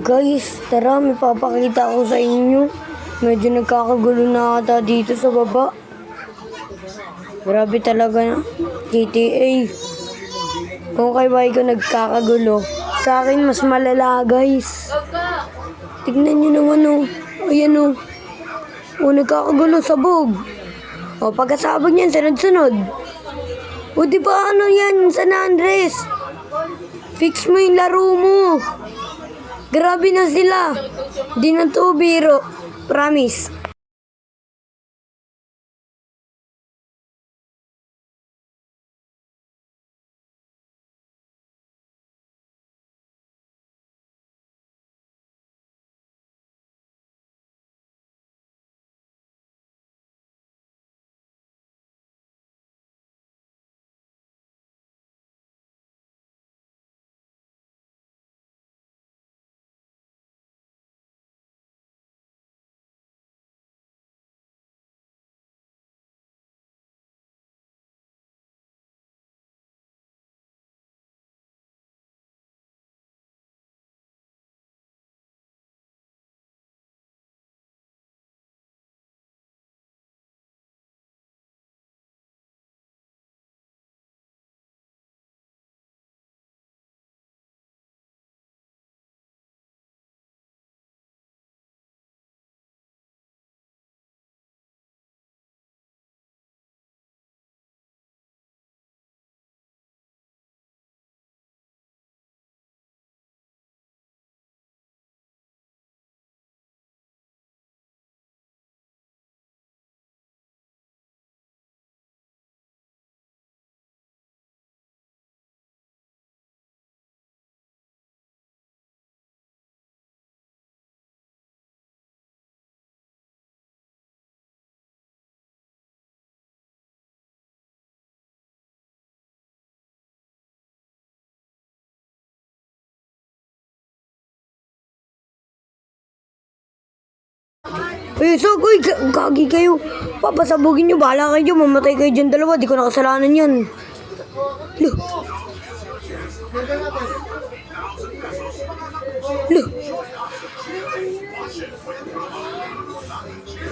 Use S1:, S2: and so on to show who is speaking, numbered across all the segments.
S1: Guys, tara, may papakita ko sa inyo. Medyo nagkakagulo na ata dito sa baba. Grabe talaga na. GTA. Kung kay Baiko nagkakagulo, sa akin mas malala guys. Tignan nyo naman oh. Ayan oh. O nagkakagulo sabog. O pagkasabog niyan, sunod-sunod. O di ba ano yan, San Andres? Fix mo yung laro mo. Grabe na sila. Di na to biro. Promise. Eh, so, uy, ga- gagi kayo. Papasabugin nyo, bahala kayo. Mamatay kayo dyan dalawa. Di ko nakasalanan yan. Lo. Lo.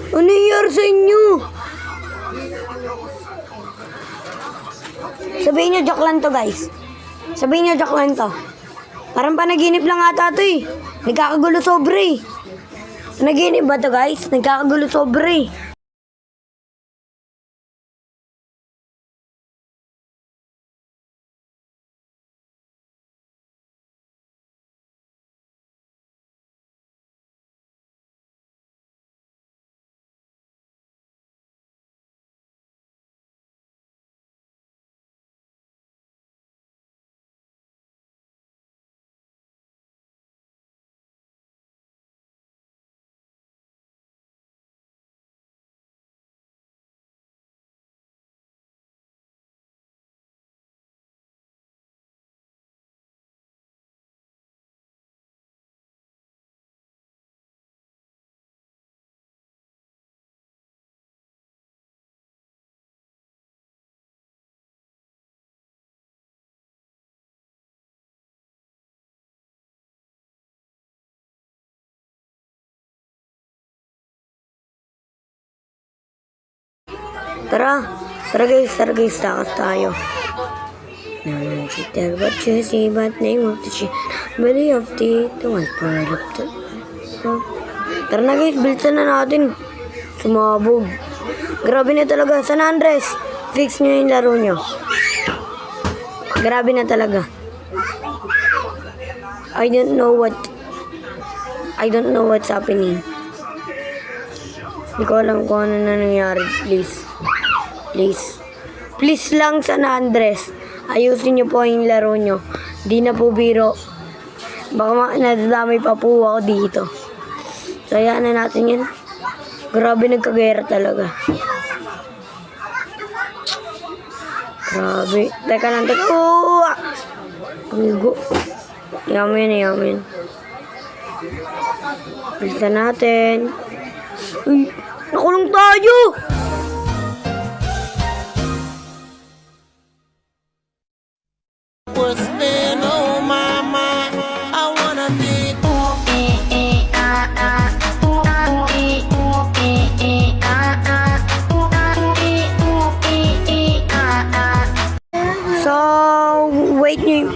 S1: Ano nangyayari sa inyo? Sabihin nyo, joke lang to, guys. Sabihin nyo, joke lang to. Parang panaginip lang ata to eh. Nagkakagulo sobre eh. Naginip ba to guys? Nagkakagulo sobre. Tara, tara guys, tara guys, takas tayo. Naman si but Jesse, but name of the she, body of the, the one part of the, Tara na guys, bilisan na natin. Sumabog. Grabe na talaga. San Andres, fix nyo yung laro nyo. Grabe na talaga. I don't know what, I don't know what's happening. Hindi ko alam kung ano na nangyari. Please. Please. Please lang San Andres. Ayusin niyo po yung laro nyo. Di na po biro. Baka ma- nadadamay pa po ako dito. So, hayaan na natin yan. Grabe nagkagera talaga. Grabe. Teka lang, teka. Oh! Gugo. Yaman, yaman. Bilisan natin. Uy, nakulong tayo!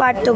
S1: Wait nyo